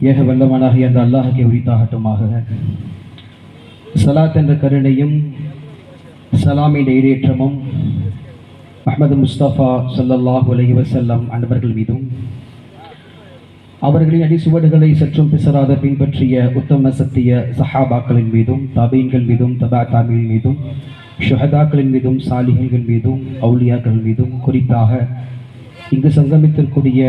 ஏக வல்லவனாக அந்த அல்லாஹுக்கு உரித்தாகட்டுமாக. சலாத் என்ற கருணையும் சலாமின் ஈடேற்றமும் அகமது முஸ்தபா ஸல்லல்லாஹு அலைஹி வஸல்லம் அன்பர்கள் மீதும் அவர்களின் அடிசுவடுகளை சற்றும் பிசராத பின்பற்றிய உத்தம சத்திய சஹாபாக்களின் மீதும் தாபீன்கள் மீதும் தபா தாமின் மீதும் ஷுஹதாக்களின் மீதும் சாலிகள்கள் மீதும் அவுலியாக்கள் மீதும் குறிப்பாக இங்கு சங்கமித்திருக்கூடிய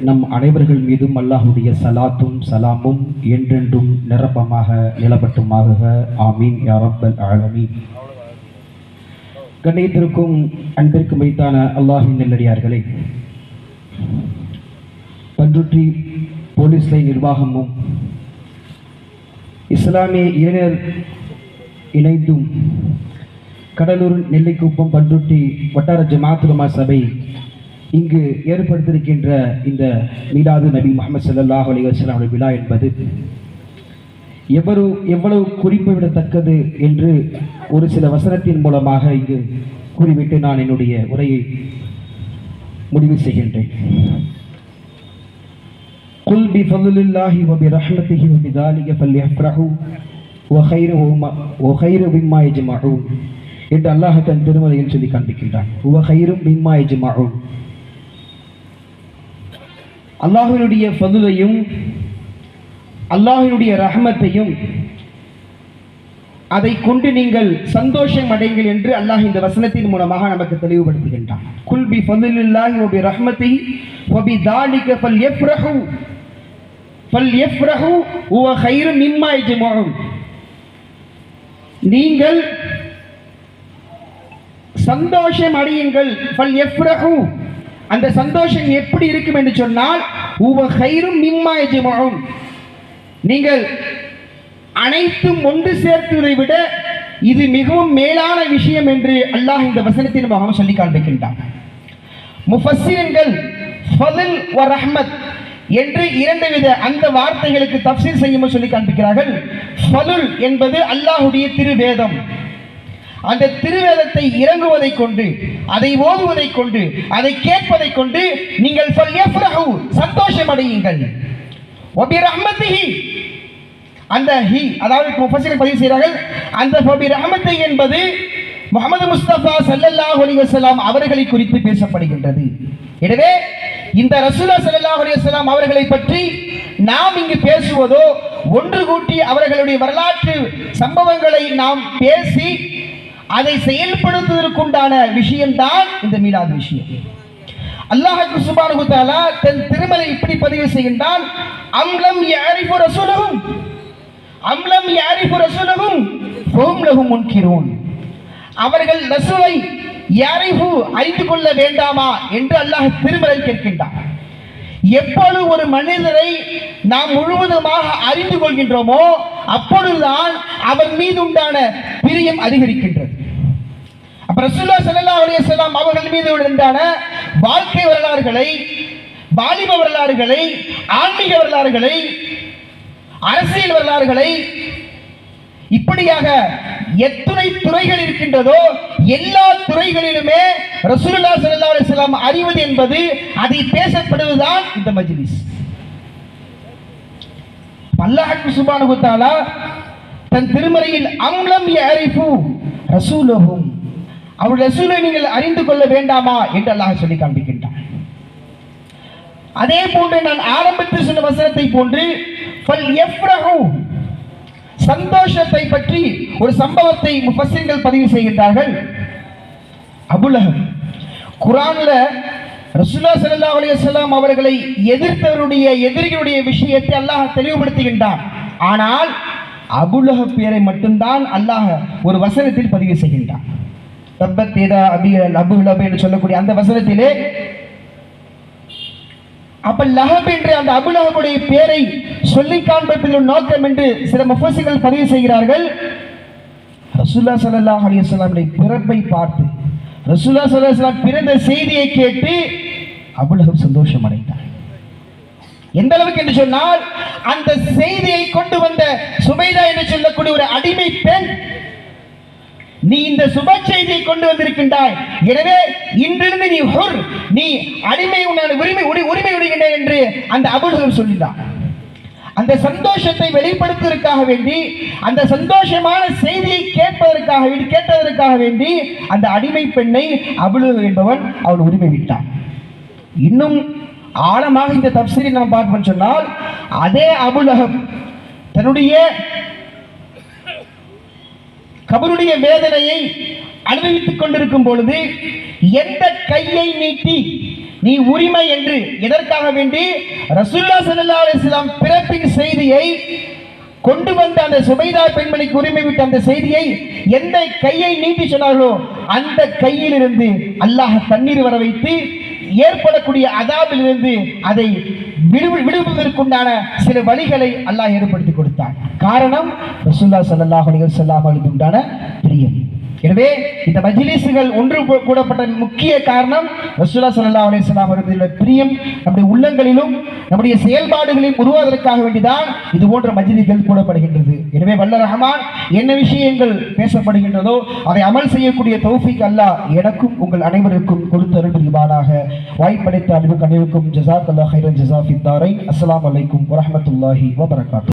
நம் அனைவர்கள் மீதும் அல்லாஹுடைய சலாத்தும் சலாமும் என்றென்றும் நிரப்பமாக நிலப்பட்டுமாக ஆமீன். யாரப்பல் ஆலமீன். கண்ணியத்திற்கும் அன்பிற்கும் வைத்தான அல்லாஹின் நெல்லடியார்களே பன்ருட்டி போலீஸ் லைன் நிர்வாகமும் இஸ்லாமிய இளைஞர் இணைந்தும் கடலூர் நெல்லிக்குப்பம் பன்ருட்டி வட்டார ஜமாத்துலமா சபை இங்கு ஏற்படுத்தியிருக்கின்ற இந்த மீலாது நபி முகமது ஸல்லல்லாஹு அலைஹி வஸல்லம் அவருடைய விழா என்பது எவ்வளவு எவ்வளவு குறிப்பிடத்தக்கது என்று ஒரு சில வசனத்தின் மூலமாக இங்கு கூறிவிட்டு நான் என்னுடைய உரையை முடிவு செய்கின்றேன் قل بفضل الله وبرحمته وبذلك فليفرحوا وخير وخير مما يجمعون என்று அல்லாஹ் தன் திருமலையில் சொல்லி காண்பிக்கின்றான் அல்லாஹினுடைய ஃபதுலையும் அல்லாஹினுடைய ரஹமத்தையும் அதை கொண்டு நீங்கள் சந்தோஷம் அடைங்கள் என்று அல்லாஹ் இந்த வசனத்தின் மூலமாக நமக்கு தெளிவுபடுத்துகின்றான். குல் பி ஃபதுலில்லாஹி வபி ரஹ்மத்திஹி வபி தாலிக பல் எஃப்ரஹு ஹுவ கைரு மிம்மா யஜ்மஊன். நீங்கள் சந்தோஷம் அடையுங்கள். ஃபல்யஃப்ரஹு அந்த சந்தோஷம் எப்படி இருக்கும் என்று சொன்னால் உவ கைரும் நீங்கள் அனைத்தும் ஒன்று சேர்த்ததை விட இது மிகவும் மேலான விஷயம் என்று அல்லாஹ் இந்த வசனத்தின் மூலம் சொல்லி காண்பிக்கின்றான். ஃபதுல் வ ரஹ்மத் என்று இரண்டு வித அந்த வார்த்தைகளுக்கு தப்சீர் செய்யும் சொல்லி காண்பிக்கிறார்கள். ஃபதுல் என்பது அல்லாஹுடைய திருவேதம். அந்த திருவேதத்தை இறங்குவதை கொண்டு அதை ஓதுவதை கொண்டு அதை கேட்பதை கொண்டு நீங்கள் சந்தோஷம் அடையுங்கள் ஒபி அந்த ஹி அதாவது முஃபசில் பதிவு செய்கிறார்கள் அந்த பபி ரஹமத்தை என்பது முகமது முஸ்தபா ஸல்லல்லாஹு அலிவசலாம் அவர்களை குறித்து பேசப்படுகின்றது. எனவே இந்த ரசூலா ஸல்லல்லாஹு அலிவசலாம் அவர்களை பற்றி நாம் இங்கு பேசுவதோ ஒன்று கூட்டி அவர்களுடைய வரலாற்று சம்பவங்களை நாம் பேசி அதை செயல்படுத்துவதற்குண்டான விஷயம்தான் இந்த மீலாது விஷயம். அல்லாஹ் சுப்ஹானஹு குத்தாலா தன் திருமலை இப்படி பதிவு செய்கின்றான் அம்லம் யாரிபு ரசூலகும் அம்லம் யாரிபு ரசூலகும் ஃபஹும் லஹு அவர்கள் ரசூலை யாரிபு அறிந்து கொள்ள வேண்டாமா என்று அல்லாஹ் திருமலை கேட்கின்றான். எப்பொழுது ஒரு மனிதரை நாம் முழுவதுமாக அறிந்து கொள்கின்றோமோ அப்பொழுதுதான் அவன் மீது உண்டான பிரியம் அதிகரிக்கின்றது. ரசூல்லா ஸல்லல்லாஹு அலைய செல்லாம் அவர்கள் மீது உண்டான வாழ்க்கை வரலாறுகளை வாலிப வரலாறுகளை ஆன்மீக வரலாறுகளை அரசியல் வரலாறுகளை இப்படியாக எத்துணை துறைகள் இருக்கின்றதோ எல்லா துறைகளிலுமே ரசூலுல்லா சல்லா அலைஹி அறிவது என்பது அதை பேசப்படுவதுதான் இந்த மஜ்லிஸ். அல்லாஹ் சுபானு தன் திருமறையில் அம்லம் யரிஃபு ரசூலஹும் அவருடைய ரசூலை நீங்கள் அறிந்து கொள்ள வேண்டாமா என்று அல்லாஹ் சொல்லி காண்பிக்கின்றான். அதே போன்று நான் ஆரம்பத்தில் சொன்ன வசனத்தை போன்று சந்தோஷத்தை பற்றி ஒரு சம்பவத்தை முஃபஸ்ஸிர்கள் பதிவு செய்கின்றார்கள். அபுலகம் குரான்ல ரசுல்லா சல்லா அலைஹி அவர்களை எதிர்த்தவருடைய எதிரிகளுடைய விஷயத்தை அல்லாஹ் தெளிவுபடுத்துகின்றான். ஆனால் அபுலக பேரை மட்டும்தான் அல்லாஹ் ஒரு வசனத்தில் பதிவு செய்கின்றான். தப்பத் அபி லபு லபு என்று சொல்லக்கூடிய அந்த வசனத்திலே அப்ப லஹப் என்று அந்த அபுலஹபுடைய பேரை சொல்லி காண்பிப்பதில் நோக்கம் என்று சில முஃபசிகள் பதிவு செய்கிறார்கள். ரசூல்லா சல்லா அலிஸ்லாமுடைய பிறப்பை பார்த்து ரசூல்லா சல்லா பிறந்த செய்தியை கேட்டு அபுலஹப் சந்தோஷம் அடைந்தார். எந்த அளவுக்கு என்று சொன்னால் அந்த செய்தியை கொண்டு வந்த சுபைதா என்று சொல்லக்கூடிய ஒரு அடிமை பெண் நீ இந்த சுப செய்தியை கொண்டு வந்திருக்கின்றாய். எனவே இன்றிருந்து நீ ஹுர் நீ அடிமை உன்னால் உரிமை உரி- உரிமை விடுகின்ற என்று அந்த அபுலகம் சொல்லினார் அந்த சந்தோஷத்தை வெளிப்படுத்துவதற்காக வேண்டி அந்த சந்தோஷமான செய்தியை கேட்பதற்காக வேண்டி கேட்டதற்காக வேண்டி அந்த அடிமை பெண்ணை அபுலு என்பவன் அவள் உரிமை விட்டான். இன்னும் ஆழமாக இந்த தப்சீரை நாம் பார்ப்போம் சொன்னால் அதே அபுலகம் தன்னுடைய கபருடைய வேதனையை அனுபவித்துக் கொண்டிருக்கும் பொழுது எந்த கையை நீட்டி நீ உரிமை என்று எதற்காக வேண்டி ரசூல்லா சல்லா அலிஸ்லாம் பிறப்பின் செய்தியை கொண்டு வந்த அந்த சுபைதா பெண்மணிக்கு உரிமை விட்ட அந்த செய்தியை எந்த கையை நீட்டி சொன்னார்களோ அந்த கையிலிருந்து அல்லாஹ் தண்ணீர் வர வைத்து ஏற்படக்கூடிய அதாபிலிருந்து அதை விடுவதற்குண்டான சில வழிகளை அல்லாஹ் ஏற்படுத்தி கொடுத்தான். காரணம் ரசூல்லா சல்லாஹ் அலைஹி வஸல்லம் உண்டான பிரியம். எனவே இந்த மஜிலிசுகள் ஒன்று கூடப்பட்ட முக்கிய காரணம் ரசூலா சல்லா அலிஸ்லாம் அவர்களுடைய பிரியம் நம்முடைய உள்ளங்களிலும் நம்முடைய செயல்பாடுகளையும் உருவாவதற்காக வேண்டிதான் இது போன்ற மஜிலிகள் கூடப்படுகின்றது எனவே வல்ல ரஹமான் என்ன விஷயங்கள் பேசப்படுகின்றதோ அதை அமல் செய்யக்கூடிய தௌஃபிக் அல்லாஹ் எனக்கும் உங்கள் அனைவருக்கும் கொடுத்து அருள் புரிவானாக. வாய்ப்படைத்த அன்பு அனைவருக்கும் ஜசாத் அல்லாஹ் ஹைரன் ஜசாஃபி தாரை அஸ்ஸலாமு அலைக்கும் வரஹ்மத்துல்லாஹி வபரகாத்து